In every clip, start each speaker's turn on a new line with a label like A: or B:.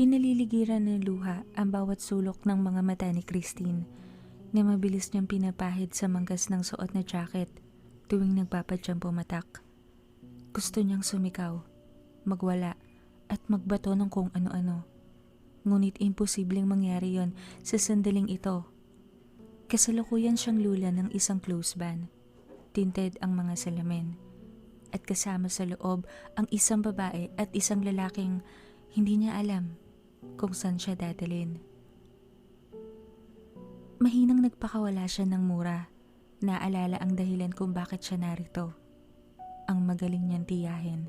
A: Pinaliligiran ng luha ang bawat sulok ng mga mata ni Christine na mabilis niyang pinapahid sa manggas ng suot na jacket tuwing nagpapadyang pumatak. Gusto niyang sumikaw, magwala at magbato ng kung ano-ano. Ngunit imposibleng mangyari yon sa sandaling ito. Kasalukuyan siyang lula ng isang close band. Tinted ang mga salamin. At kasama sa loob ang isang babae at isang lalaking hindi niya alam kung saan siya dadalhin. Mahinang nagpakawala siya ng mura. Naalala ang dahilan kung bakit siya narito. Ang magaling niyang tiyahin.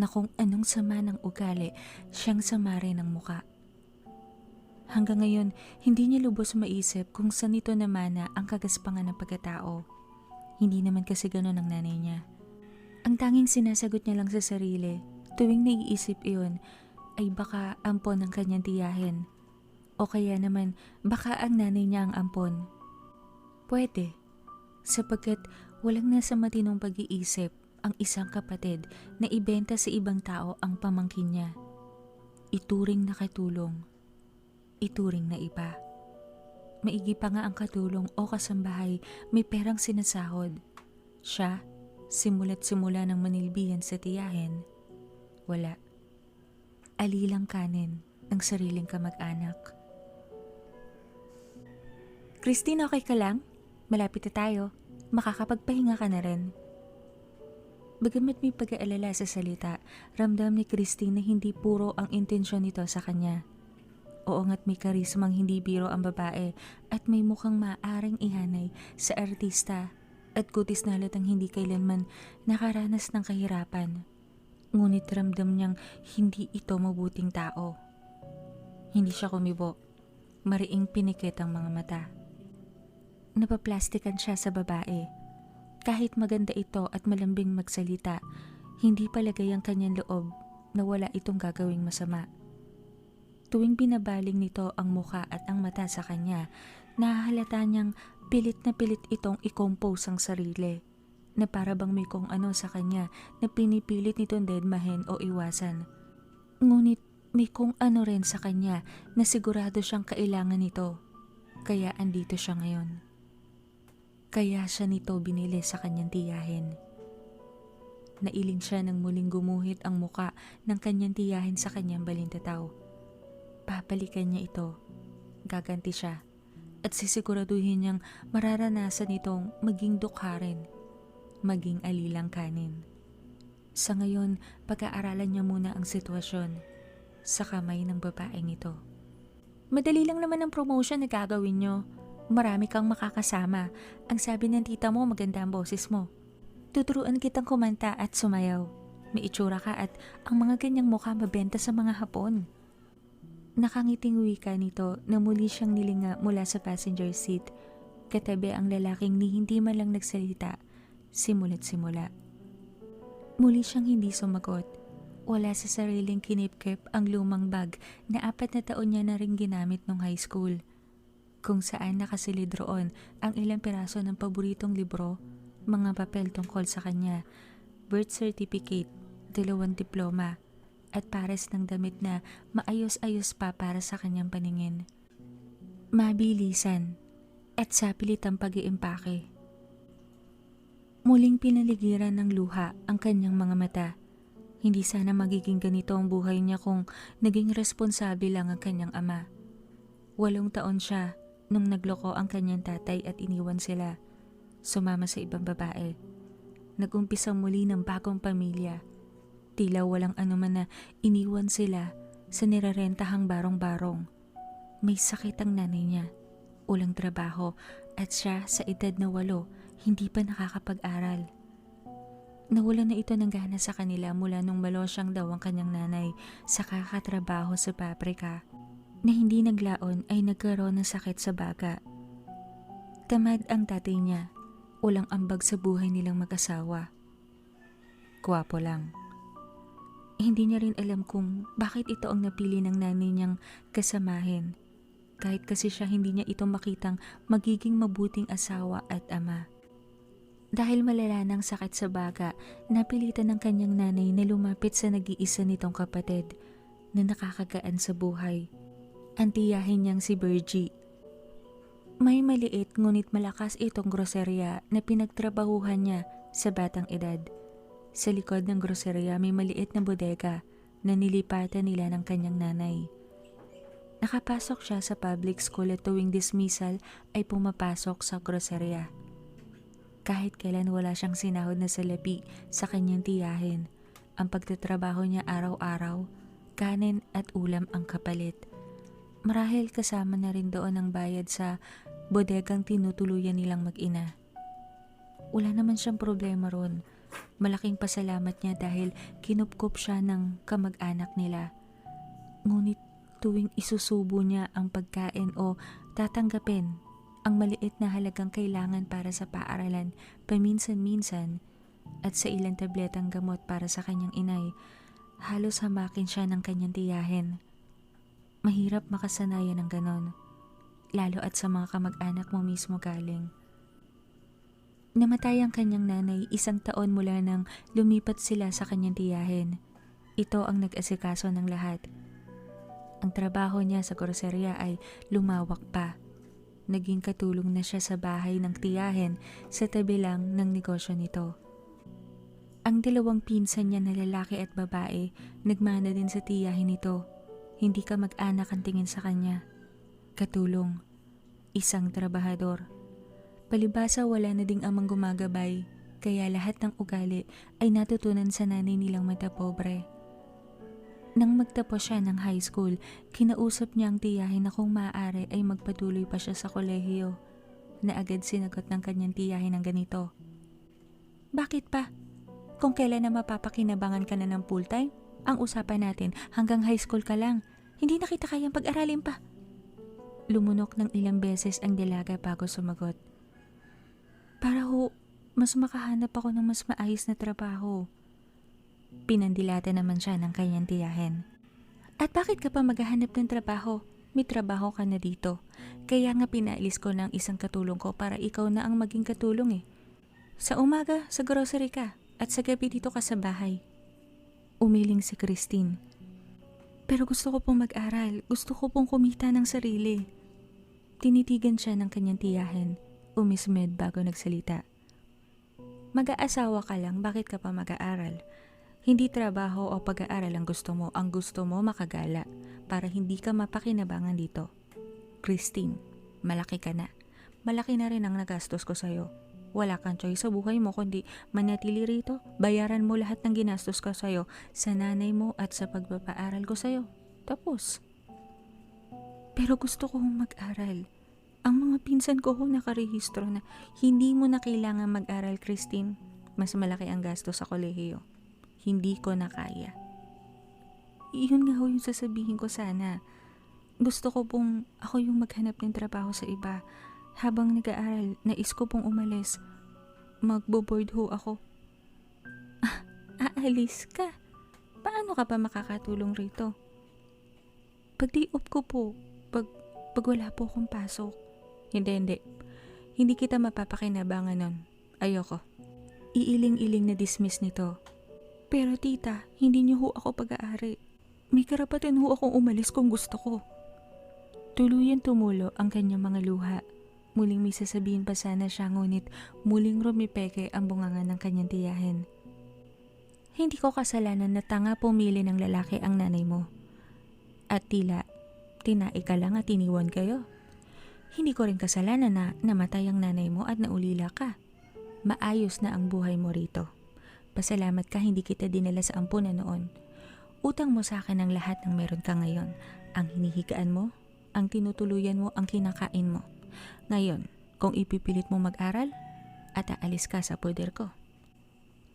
A: Na kung anong sama ng ugali, siyang sama rin ng muka. Hanggang ngayon, hindi niya lubos maisip kung saan ito namana ang kagaspangan ng pagkatao. Hindi naman kasi ganun ang nanay niya. Ang tanging sinasagot niya lang sa sarili, tuwing naiisip iyon, ay baka ampon ng kanyang tiyahin. O kaya naman, baka ang nanay niya ang ampon. Pwede, sapagkat walang nasa matinong pag-iisip ang isang kapatid na ibenta sa ibang tao ang pamangkin niya. Ituring na katulong. Ituring na iba. Maigi pa nga ang katulong o kasambahay may perang sinasahod. Siya, simula't simula ng manilbihan sa tiyahin. Wala. Alilang kanin ng sariling kamag-anak. Christine, okay ka lang? Malapit na tayo. Makakapagpahinga ka na rin. Bagamat may pag-aalala sa salita, ramdam ni Christine na hindi puro ang intensyon nito sa kanya. Oo nga't may karismang hindi biro ang babae at may mukhang maaring ihanay sa artista at kutis na halatang hindi kailanman nakaranas ng kahirapan. Ngunit ramdam niyang hindi ito mabuting tao. Hindi siya kumibo. Mariing pinikit ang mga mata. Napaplastikan siya sa babae. Kahit maganda ito at malambing magsalita, hindi palagay ang kanyang loob na wala itong gagawing masama. Tuwing binabaling nito ang muka at ang mata sa kanya, nahahalata niyang pilit na pilit itong i-compose ang sarili na para bang may kung ano sa kanya na pinipilit nitong deadmahin o iwasan. Ngunit may kung ano rin sa kanya na sigurado siyang kailangan nito. Kaya andito siya ngayon. Kaya siya nito binili sa kanyang tiyahin. Nailing siya nang muling gumuhit ang muka ng kanyang tiyahin sa kanyang balintataw. Papalikan niya ito. Gaganti siya. At sisiguraduhin niyang mararanasan itong maging dukha rin. Maging alilang kanin. Sa ngayon, pag-aaralan niya muna ang sitwasyon sa kamay ng babaeng ito. Madali lang naman ang promotion na gagawin niyo. Marami kang makakasama. Ang sabi ng tita mo, maganda ang boses mo. Tuturuan kitang kumanta at sumayaw. May itsura ka at ang mga ganyang mukha mabenta sa mga hapon. Nakangiting wika nito na muli siyang nilinga mula sa passenger seat. Katabi ang lalaking ni hindi man lang nagsalita, simula't simula. Muli siyang hindi sumagot. Wala sa sariling kinipkip ang lumang bag na apat na taon niya na rin ginamit nung high school. Kung saan nakasilid roon ang ilang piraso ng paboritong libro, mga papel tungkol sa kanya, birth certificate, dalawang diploma, at pares ng damit na maayos-ayos pa para sa kanyang paningin. Mabilisan at sapilit ang pag-iimpake. Muling pinaligiran ng luha ang kanyang mga mata. Hindi sana magiging ganito ang buhay niya kung naging responsable lang ang kanyang ama. Walong taon siya nung nagloko ang kanyang tatay at iniwan sila. Sumama sa ibang babae. Nagumpisa muli ng bagong pamilya. Tila walang anuman na iniwan sila sa nirarentahang barong-barong. May sakit ang nanay niya, ulang trabaho at siya sa edad na walo hindi pa nakakapag-aral. Nawala na ito ng gana sa kanila mula nung malosyang daw ang kanyang nanay sa kakatrabaho sa paprika na hindi naglaon ay nagkaroon ng sakit sa baga. Tamad ang tatay niya, ulang ambag sa buhay nilang mag-asawa. Kuwapo lang. Hindi niya rin alam kung bakit ito ang napili ng nanay niyang kasamahin. Kahit kasi siya hindi niya ito makitang magiging mabuting asawa at ama. Dahil malala ng sakit sa baga, napilitan ng kanyang nanay na lumapit sa nag-iisa nitong kapatid na nakakagaan sa buhay. Ang tiyahin niyang si Virgie. May maliit ngunit malakas itong groserya na pinagtrabahuhan niya sa batang edad. Sa likod ng groserya may maliit na bodega na nilipatan nila ng kanyang nanay. Nakapasok siya sa public school at tuwing dismissal ay pumapasok sa groserya. Kahit kailan wala siyang sinahod na salapi sa kanyang tiyahin, ang pagtatrabaho niya araw-araw, kanin at ulam ang kapalit. Marahil kasama na rin doon ang bayad sa bodegang tinutuluyan nilang mag-ina. Wala naman siyang problema ron. Malaking pasalamat niya dahil kinupkup siya ng kamag-anak nila. Ngunit tuwing isusubo niya ang pagkain o tatanggapin ang maliit na halagang kailangan para sa paaralan paminsan-minsan at sa ilang tabletang gamot para sa kanyang inay, halos hamakin siya ng kanyang tiyahin. Mahirap makasanayan ng ganon, lalo at sa mga kamag-anak mo mismo galing. Namatay ang kanyang nanay isang taon mula nang lumipat sila sa kanyang tiyahin. Ito ang nag-asikaso ng lahat. Ang trabaho niya sa groserya ay lumawak pa. Naging katulong na siya sa bahay ng tiyahin sa tabi lang ng negosyo nito. Ang dalawang pinsan niya na lalaki at babae nagmana din sa tiyahin nito. Hindi ka mag-anak ang tingin sa kanya. Katulong. Isang trabahador. Palibasa wala na ding amang gumagabay, kaya lahat ng ugali ay natutunan sa nanay nilang mata pobre. Nang magtapos siya ng high school, kinausap niya ang tiyahin na kung maaari ay magpatuloy pa siya sa kolehiyo, na agad sinagot ng kanyang tiyahin ng ganito. Bakit pa? Kung kailan na mapapakinabangan ka na ng full-time, ang usapan natin hanggang high school ka lang. Hindi na kita kayang pag-aralin pa. Lumunok ng ilang beses ang dalaga bago sumagot. Para ho, mas makahanap ako ng mas maayos na trabaho. Pinandilata naman siya ng kanyang tiyahin. At bakit ka pa maghahanap ng trabaho? May trabaho ka na dito. Kaya nga pinaalis ko ng isang katulong ko para ikaw na ang maging katulong eh. Sa umaga, sa grocery ka. At sa gabi dito ka sa bahay. Umiling si Christine. Pero gusto ko pong mag-aral. Gusto ko pong kumita ng sarili. Tinitigan siya ng kanyang tiyahin umismed bago nagsalita. Mag-aasawa ka lang, bakit ka pa mag-aaral? Hindi trabaho o pag-aaral ang gusto mo, ang gusto mo makagala para hindi ka mapakinabangan dito. Christine, malaki ka na. Malaki na rin ang nagastos ko sa'yo. Wala kang choice sa buhay mo kundi manatili rito, bayaran mo lahat ng ginastos ko sa'yo sa nanay mo at sa pagpapaaral ko sa'yo. Tapos. Pero gusto kong mag-aral. Ang mga pinsan ko ho nakarehistro na hindi mo na kailangan mag-aral, Christine. Mas malaki ang gasto sa kolehiyo. Hindi ko na kaya. Iyon nga ho yung sasabihin ko sana. Gusto ko pong ako yung maghanap ng trabaho sa iba. Habang nag-aaral, nais ko pong umalis. Magbo-board ho ako. Ah, aalis ka? Paano ka pa makakatulong rito? Pag day off ko po, pag, pag wala po akong pasok. Hindi, hindi. Hindi kita mapapakinabangan nun. Ayoko. Iiling-iling na dismiss nito. Pero tita, hindi niyo ho ako pag-aari. May karapatan ho akong umalis kung gusto ko. Tuluyan tumulo ang kanyang mga luha. Muling may sasabihin pa sana siya ngunit muling rumipeke ang bunganga ng kanyang tiyahin. Hindi ko kasalanan na tanga pumili ng lalaki ang nanay mo. At tila, tinai ka lang at iniwan kayo. Hindi ko rin kasalanan na namatay ang nanay mo at naulila ka. Maayos na ang buhay mo rito. Pasalamat ka hindi kita dinala sa ampunan noon. Utang mo sa akin ang lahat ng meron ka ngayon. Ang hinihigaan mo, ang tinutuluyan mo, ang kinakain mo. Ngayon, kung ipipilit mo mag-aral, at aalis ka sa poder ko.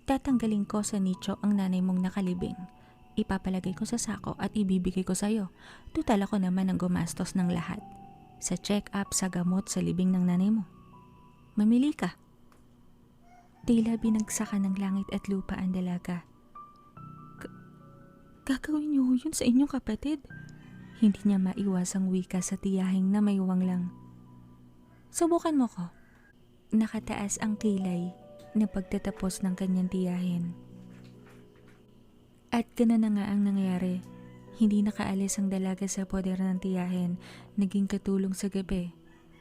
A: Tatanggalin ko sa nicho ang nanay mong nakalibing. Ipapalagay ko sa sako at ibibigay ko sa'yo. Tutal ako naman ang gumastos ng lahat sa check-up, sa gamot, sa libing ng nanay mo. Mamili ka. Tila binagsakan ng langit at lupa ang dalaga. Gagawin niyo yun sa inyong kapatid? Hindi niya maiwasang wika sa tiyahing na may lang. Subukan mo ko. Nakataas ang kilay na pagtatapos ng kanyang tiyahin. At gano'n na nga ang nangyari. Hindi nakaalis ang dalaga sa poder ng tiyahin, naging katulong sa gabi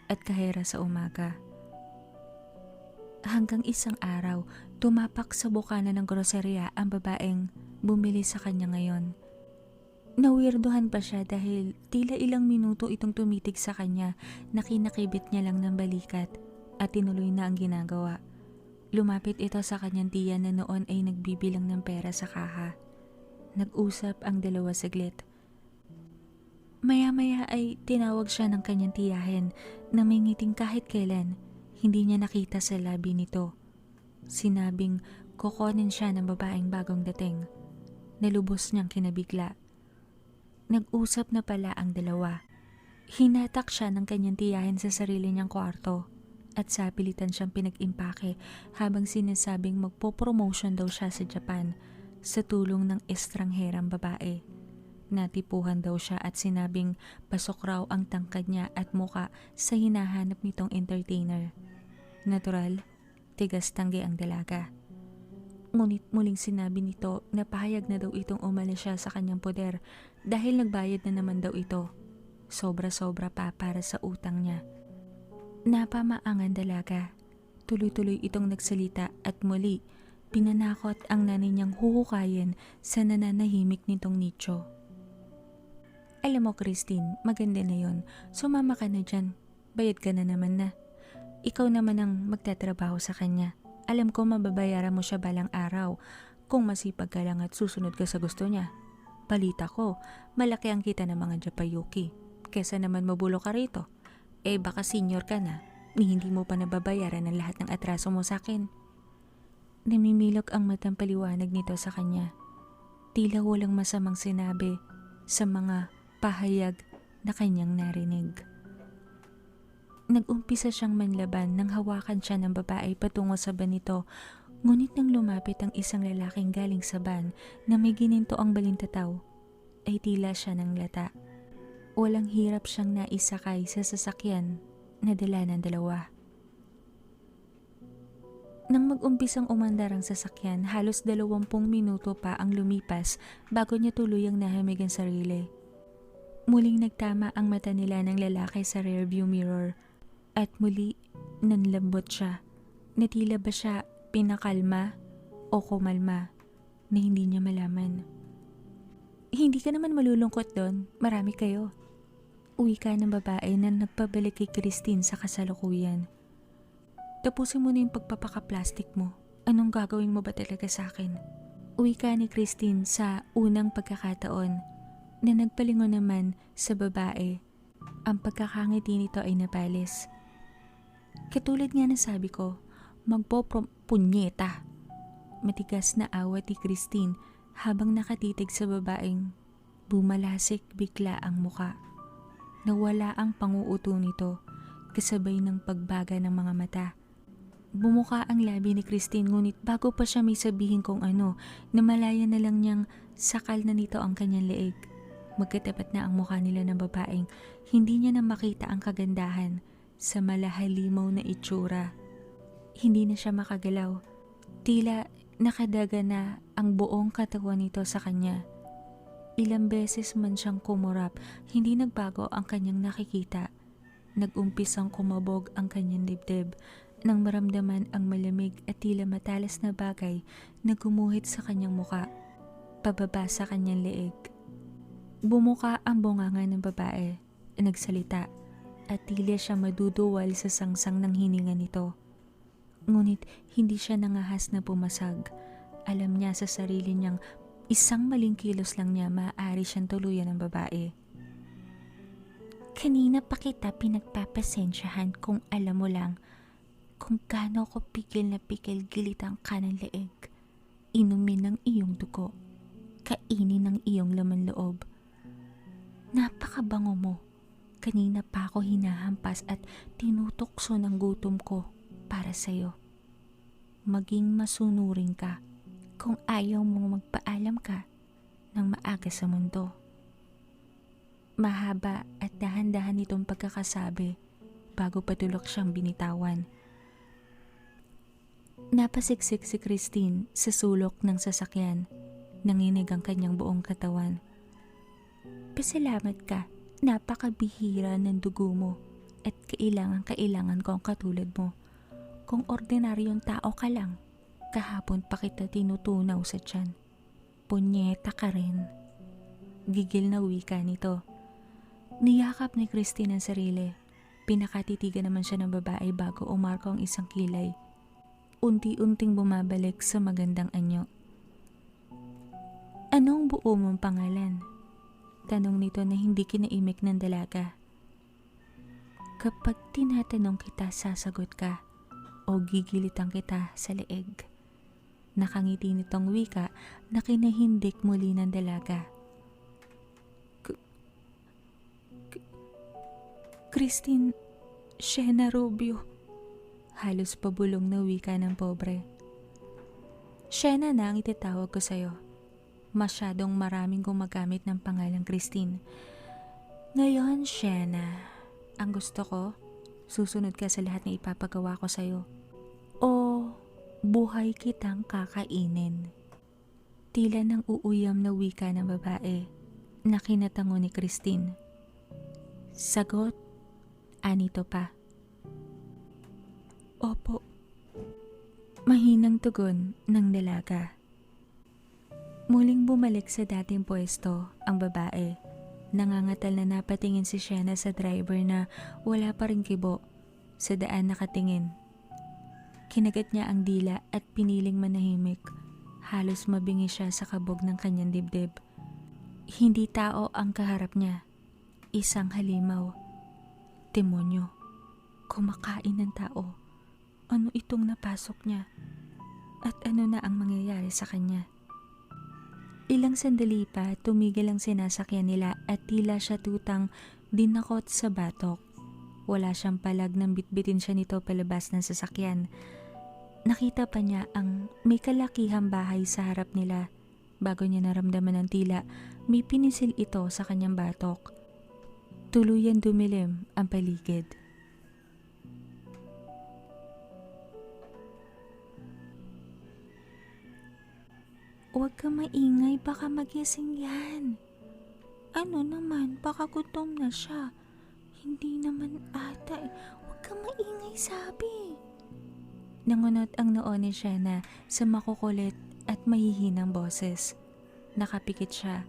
A: at kahera sa umaga. Hanggang isang araw, tumapak sa bukana ng groceria ang babaeng bumili sa kanya ngayon. Nawirduhan pa siya dahil tila ilang minuto itong tumitig sa kanya na kinakibit niya lang ng balikat at tinuloy na ang ginagawa. Lumapit ito sa kanyang tiya na noon ay nagbibilang ng pera sa kaha. Nag-usap ang dalawa saglit. Maya-maya ay tinawag siya ng kanyang tiyahin na may ngiting kahit kailan hindi niya nakita sa labi nito. Sinabing kukonin siya ng babaeng bagong dating. Nalubos niyang kinabigla. Nag-usap na pala ang dalawa. Hinatak siya ng kanyang tiyahin sa sarili niyang kwarto at sa pilitan siyang pinag-impake habang sinasabing magpo-promotion daw siya sa Japan sa tulong ng estrangherang babae. Natipuhan daw siya at sinabing pasok raw ang tangkad niya at muka sa hinahanap nitong entertainer. Natural, tigas tanggi ang dalaga. Ngunit muling sinabi nito na pahayag na daw itong umalis siya sa kanyang poder dahil nagbayad na naman daw ito. Sobra-sobra pa para sa utang niya. Napamaangan dalaga. Tuloy-tuloy itong nagsalita at muli pinanakot ang nanay niyang huhukayin sa nananahimik nitong nicho. Alam mo Christine, maganda na yon. Sumama ka na dyan. Bayad ka na naman na. Ikaw naman ang magtatrabaho sa kanya. Alam ko mababayaran mo siya balang araw kung masipag ka lang at susunod ka sa gusto niya. Balita ko, malaki ang kita ng mga Japayuki. Kesa naman mabulo ka rito. Eh baka senior ka na, ni hindi mo pa nababayaran ang lahat ng atraso mo sa akin. Namimilok ang matang paliwanag nito sa kanya. Tila walang masamang sinabi sa mga pahayag na kanyang narinig. Nag-umpisa siyang manlaban nang hawakan siya ng babae patungo sa ban nito ngunit nang lumapit ang isang lalaking galing sa ban na may gininto ang balintataw ay tila siya ng lata. Walang hirap siyang naisakay sa sasakyan na dala ng dalawa. Nang mag-umpisang umandar ang sasakyan, halos dalawampung minuto pa ang lumipas bago niya tuluyang nahamig ang sarili. Muling nagtama ang mata nila ng lalaki sa rearview mirror at muli nanlambot siya na tila ba siya pinakalma o kumalma na hindi niya malaman. Hindi ka naman malulungkot doon, marami kayo. Uwi ka ng babae na nagpabalik kay Christine sa kasalukuyan. Tapusin mo na yung pagpapaka-plastic mo. Anong gagawin mo ba talaga sa akin? Uwi ka ni Christine sa unang pagkakataon na nagpalingon naman sa babae. Ang pagkakangiti nito ay napalis. Katulad nga na sabi ko, magpo-punyeta. Matigas na awat ni Christine habang nakatitig sa babaeng bumalasik bigla ang muka. Nawala ang panguuto nito kasabay ng pagbaga ng mga mata. Bumuka ang labi ni Christine ngunit bago pa siya may sabihin kung ano, namalaya na lang niyang sakal na nito ang kanyang leeg. Magkatapat na ang mukha nila ng babaeng, hindi niya na makita ang kagandahan sa malahalimaw na itsura. Hindi na siya makagalaw. Tila nakadaga na ang buong katawan nito sa kanya. Ilang beses man siyang kumurap, hindi nagbago ang kanyang nakikita. Nag-umpisang kumabog ang kanyang dibdib nang maramdaman ang malamig at tila matalas na bagay na gumuhit sa kanyang muka, pababa sa kanyang leeg. Bumuka ang bunganga ng babae, nagsalita, at tila siya maduduwal sa sangsang ng hininga nito. Ngunit hindi siya nangahas na pumasag. Alam niya sa sarili niyang isang maling kilos lang niya maaari siyang tuluyan ng babae. Kanina pa kita pinagpapasensyahan kung alam mo lang kung gaano ko pigil na pigil gilit ang kanang leeg. Inumin ng iyong dugo. Kainin ng iyong laman loob. Napakabango mo. Kanina pa ako hinahampas at tinutokso ng gutom ko para sa'yo. Maging masunurin ka kung ayaw mong magpaalam ka ng maaga sa mundo. Mahaba at dahan-dahan itong pagkakasabi bago patulok siyang binitawan. Napasiksik si Christine sa sulok ng sasakyan. Nanginig ang kanyang buong katawan. Pasalamat ka. Napakabihira ng dugo mo. At kailangan kailangan ko ang katulad mo. Kung ordinaryong tao ka lang, kahapon pa kita tinutunaw sa tiyan. Punyeta ka rin. Gigil na wika nito. Niyakap ni Christine ang sarili. Pinakatitigan naman siya ng babae bago umarko ang isang kilay. Unti-unting bumabalik sa magandang anyo. Anong buo mong pangalan? Tanong nito na hindi kinaimik ng dalaga. Kapag tinatanong kita, sasagot ka o gigilitan kita sa leeg. Nakangiti nitong wika na kinahindik muli ng dalaga. Christine Shena Rubio. Halos pabulong na wika ng pobre. Shena na ang itatawag ko sa'yo. Masyadong maraming gumagamit ng pangalang Christine. Ngayon, Shena, ang gusto ko, susunod ka sa lahat na ipapagawa ko sa'yo. O buhay kitang kakainin. Tila ng uuyam na wika ng babae na kinatango ni Christine. Sagot, anito pa. Opo. Mahinang tugon ng dalaga. Muling bumalik sa dating pwesto ang babae. Nangangatal na napatingin si Shena sa driver na wala pa rin kibo. Sa daan nakatingin. Kinagat niya ang dila at piniling manahimik. Halos mabingi siya sa kabog ng kanyang dibdib. Hindi tao ang kaharap niya. Isang halimaw. Demonyo. Kumakain ng tao. Ano itong napasok niya? At ano na ang mangyayari sa kanya? Ilang sandali pa, tumigil ang sinasakyan nila at tila siya tutang dinakot sa batok. Wala siyang palag nang bitbitin siya nito palabas ng sasakyan. Nakita pa niya ang may kalakihang bahay sa harap nila. Bago niya naramdaman ng tila, may pinisil ito sa kanyang batok. Tuluyan dumilim ang paligid. Huwag ka maingay, baka magising yan. Ano naman, baka gutom na siya. Hindi naman ata eh. Huwag ka maingay, sabi. Nangunot ang noo ni Shena sa makukulit at mahihinang boses. Nakapikit siya.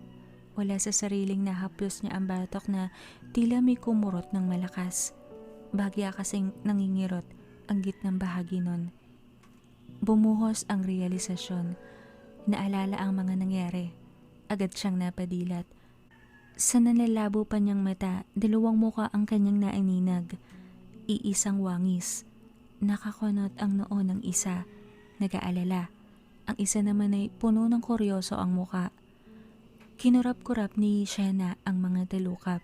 A: Wala sa sariling nahaplos niya ang batok na tila may kumurot ng malakas. Bagya kasing nangingirot ang gitnang bahagi nun. Bumuhos ang realisasyon Naalala ang mga nangyari. Agad siyang napadilat. Sa nalalabo pa niyang mata, dalawang muka ang kanyang naaninag. Iisang wangis. Nakakunot ang noo ng isa. Nag-aalala. Ang isa naman ay puno ng kuryoso ang muka. Kinurap-kurap ni Shena ang mga dalukap.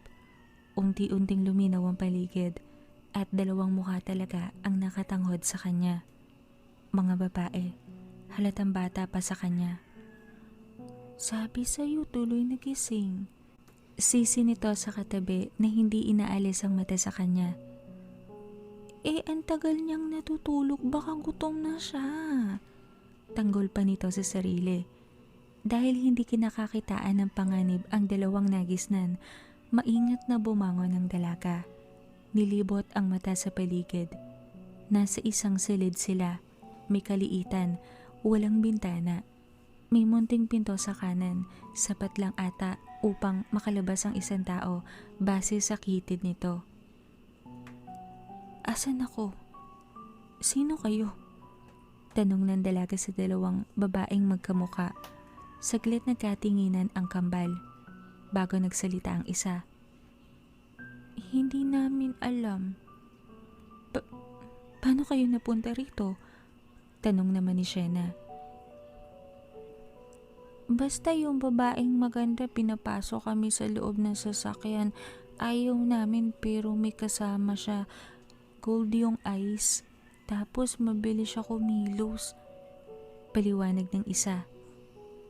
A: Unti-unting luminaw ang paligid at dalawang mukha talaga ang nakatanghod sa kanya. Mga babae halatang bata pa sa kanya. Sabi sa'yo tuloy nagising. Sisi nito sa katabi na hindi inaalis ang mata sa kanya. Eh, ang tagal niyang natutulog, baka gutom na siya. Tanggol pa nito sa sarili. Dahil hindi kinakakitaan ng panganib ang dalawang nagisnan, maingat na bumangon ang dalaga. Nilibot ang mata sa paligid. Nasa isang silid sila, may kaliitan Walang bintana. May munting pinto sa kanan, sapat lang ata upang makalabas ang isang tao base sa kitid nito. Asan ako? Sino kayo? Tanong ng dalaga sa dalawang babaeng magkamuka. Saglit nagkatinginan ang kambal bago nagsalita ang isa. Hindi namin alam. Pa- paano kayo napunta rito? Tanong naman ni Shena. Basta yung babaeng maganda pinapasok kami sa loob ng sasakyan. Ayaw namin pero may kasama siya. Gold yung eyes. Tapos mabilis siya kumilos. Paliwanag ng isa.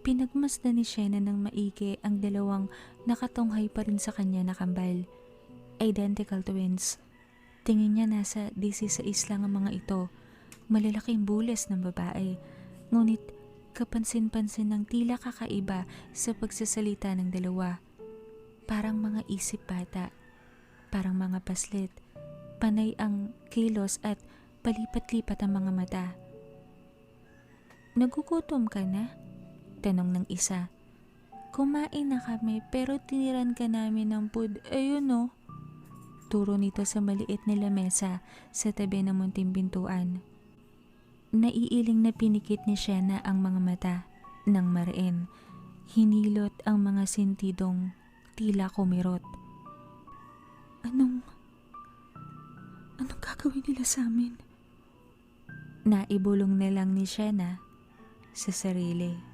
A: Pinagmasdan ni Shena ng maigi ang dalawang nakatunghay pa rin sa kanya na kambal. Identical twins. Tingin niya nasa 16 lang ang mga ito malalaking bules ng babae. Ngunit kapansin-pansin ng tila kakaiba sa pagsasalita ng dalawa. Parang mga isip bata. Parang mga paslit. Panay ang kilos at palipat-lipat ang mga mata. Nagugutom ka na? Tanong ng isa. Kumain na kami pero tiniran ka namin ng food. Ayun no. Turo nito sa maliit na lamesa sa tabi ng munting pintuan. Naiiling na pinikit ni Shena ang mga mata ng mariin. Hinilot ang mga sentidong tila kumirot. Anong... Anong gagawin nila sa amin? Naibulong na lang ni Shena sa sarili.